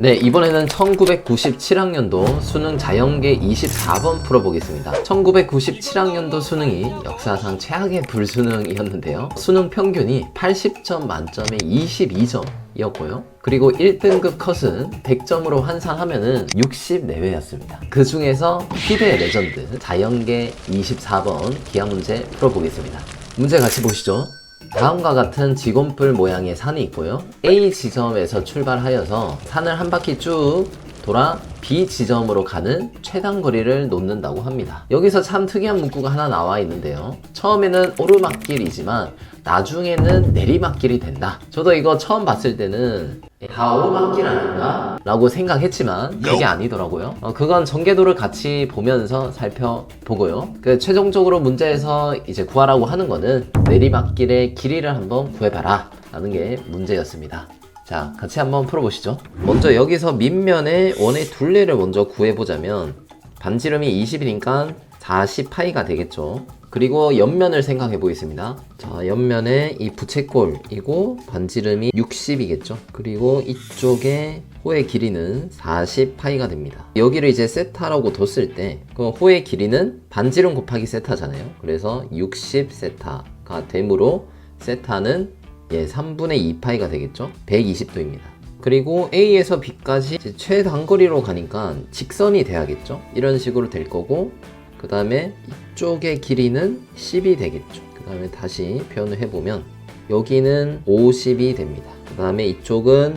네, 이번에는 1997학년도 수능 자연계 24번 풀어보겠습니다. 1997학년도 수능이 역사상 최악의 불수능이었는데요. 수능 평균이 80점 만점에 22점 이었고요. 그리고 1등급 컷은 100점으로 환산하면은 60 내외였습니다. 그 중에서 희대의 레전드 자연계 24번 기하 문제 풀어보겠습니다. 문제 같이 보시죠. 다음과 같은 지곤뿔 모양의 산이 있고요. A 지점에서 출발하여서 산을 한 바퀴 쭉 돌아 B 지점으로 가는 최단 거리를 놓는다고 합니다. 여기서 참 특이한 문구가 하나 나와 있는데요. 처음에는 오르막길이지만 나중에는 내리막길이 된다. 저도 이거 처음 봤을 때는 다 오르막길 아닌가? 라고 생각했지만 그게 아니더라고요. 어, 그건 전개도를 같이 보면서 살펴보고요. 그 최종적으로 문제에서 이제 구하라고 하는 거는 내리막길의 길이를 한번 구해봐라 라는 게 문제였습니다. 자, 같이 한번 풀어보시죠. 먼저 여기서 밑면의 원의 둘레를 먼저 구해보자면 반지름이 20이니까 40파이가 되겠죠. 그리고 옆면을 생각해 보겠습니다. 자, 옆면에 이 부채꼴이고 반지름이 60이겠죠. 그리고 이쪽에 호의 길이는 40파이가 됩니다. 여기를 이제 세타라고 뒀을 때, 그 호의 길이는 반지름 곱하기 세타잖아요. 그래서 60세타가 되므로 세타는 예, 3분의 2파이가 되겠죠? 120도입니다. 그리고 A에서 B까지 최단거리로 가니까 직선이 돼야겠죠? 이런 식으로 될 거고, 그 다음에 이쪽의 길이는 10이 되겠죠. 그 다음에 다시 표현을 해보면, 여기는 50이 됩니다. 그 다음에 이쪽은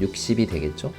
60이 되겠죠?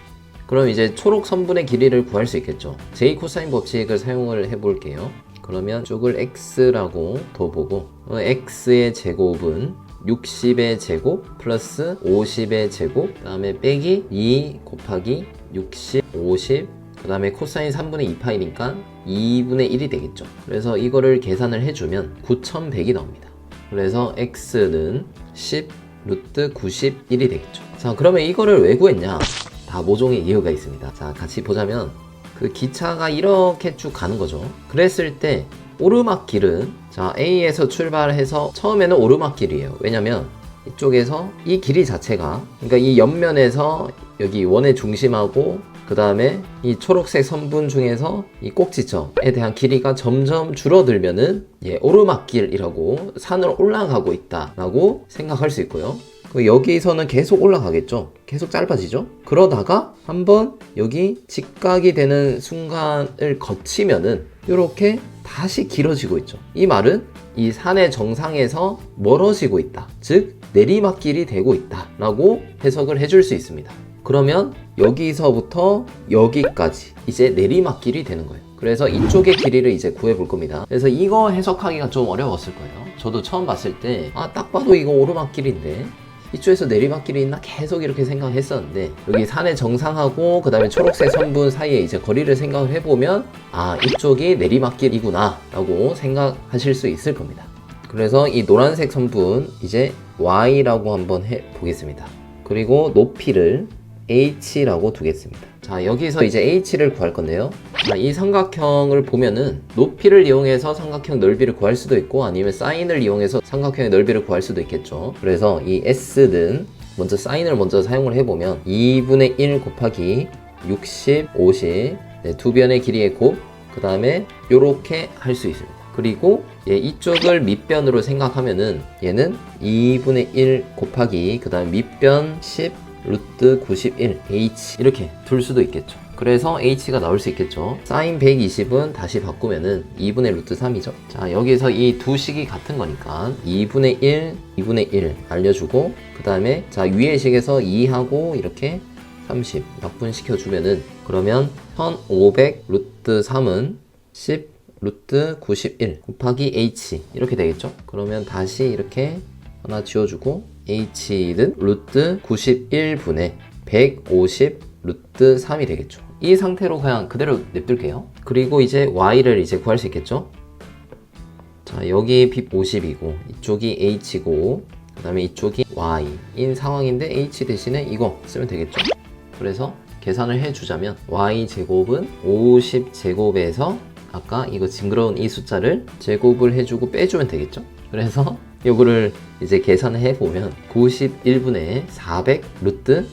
그럼 이제 초록 선분의 길이를 구할 수 있겠죠. 제 코사인 법칙을 사용을 해볼게요. 그러면 쪽을 x라고 둬보고 어, x의 제곱은 60의 제곱 플러스 50의 제곱 그 다음에 빼기 2 곱하기 60, 50 그 다음에 코사인 3분의 2파이니까 2분의 1이 되겠죠. 그래서 이거를 계산을 해주면 9100이 나옵니다. 그래서 x는 10 루트 91이 되겠죠. 자 그러면 이거를 왜 구했냐? 다 모종의 이유가 있습니다. 자 같이 보자면 그 기차가 이렇게 쭉 가는 거죠. 그랬을 때 오르막길은 자 A에서 출발해서 처음에는 오르막길이에요. 왜냐면 이쪽에서 이 길이 자체가 그러니까 이 옆면에서 여기 원의 중심하고 그 다음에 이 초록색 선분 중에서 이 꼭지점에 대한 길이가 점점 줄어들면은 예, 오르막길이라고 산을 올라가고 있다라고 생각할 수 있고요. 그 여기서는 계속 올라가겠죠. 계속 짧아지죠. 그러다가 한번 여기 직각이 되는 순간을 거치면은 이렇게 다시 길어지고 있죠. 이 말은 이 산의 정상에서 멀어지고 있다. 즉 내리막길이 되고 있다 라고 해석을 해줄 수 있습니다. 그러면 여기서부터 여기까지 이제 내리막길이 되는 거예요. 그래서 이쪽의 길이를 이제 구해 볼 겁니다. 그래서 이거 해석하기가 좀 어려웠을 거예요. 저도 처음 봤을 때, 아, 딱 봐도 이거 오르막길인데, 이쪽에서 내리막길이 있나 계속 이렇게 생각했었는데 여기 산의 정상하고 그 다음에 초록색 선분 사이에 이제 거리를 생각을 해보면 아 이쪽이 내리막길이구나 라고 생각하실 수 있을 겁니다. 그래서 이 노란색 선분 이제 y라고 한번 해 보겠습니다. 그리고 높이를 h라고 두겠습니다. 자 여기서 이제 h를 구할 건데요. 자, 이 삼각형을 보면은 높이를 이용해서 삼각형 넓이를 구할 수도 있고 아니면 사인을 이용해서 삼각형의 넓이를 구할 수도 있겠죠. 그래서 이 s는 먼저 사인을 먼저 사용을 해보면 2분의 1 곱하기 60, 50 네, 두 변의 길이의 곱 그 다음에 요렇게 할 수 있습니다. 그리고 얘 이쪽을 밑변으로 생각하면은 얘는 2분의 1 곱하기 그 다음에 밑변 10 루트 91 h. 이렇게 둘 수도 있겠죠. 그래서 h가 나올 수 있겠죠. 사인 120은 다시 바꾸면은 2분의 루트 3이죠. 자 여기서 이 두 식이 같은 거니까 2분의 1 2분의 1 알려주고 그 다음에 자 위의 식에서 2하고 이렇게 30 약분시켜 주면은 그러면 1500 루트 3은 10 루트 91 곱하기 h. 이렇게 되겠죠? 그러면 다시 이렇게 하나 지워주고 h는 루트 91분의 150 루트 3이 되겠죠. 이 상태로 그냥 그대로 냅둘게요. 그리고 이제 y를 이제 구할 수 있겠죠. 자 여기 b 50이고 이쪽이 h고 그 다음에 이쪽이 y인 상황인데 h 대신에 이거 쓰면 되겠죠. 그래서 계산을 해주자면 y 제곱은 50 제곱에서 아까 이거 징그러운 이 숫자를 제곱을 해주고 빼주면 되겠죠. 그래서 요거를 이제 계산을 해보면 91분의 400 루트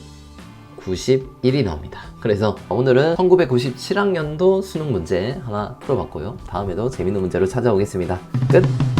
991이 나옵니다. 그래서 오늘은 1997학년도 수능 문제 하나 풀어봤고요. 다음에도 재밌는 문제로 찾아오겠습니다. 끝!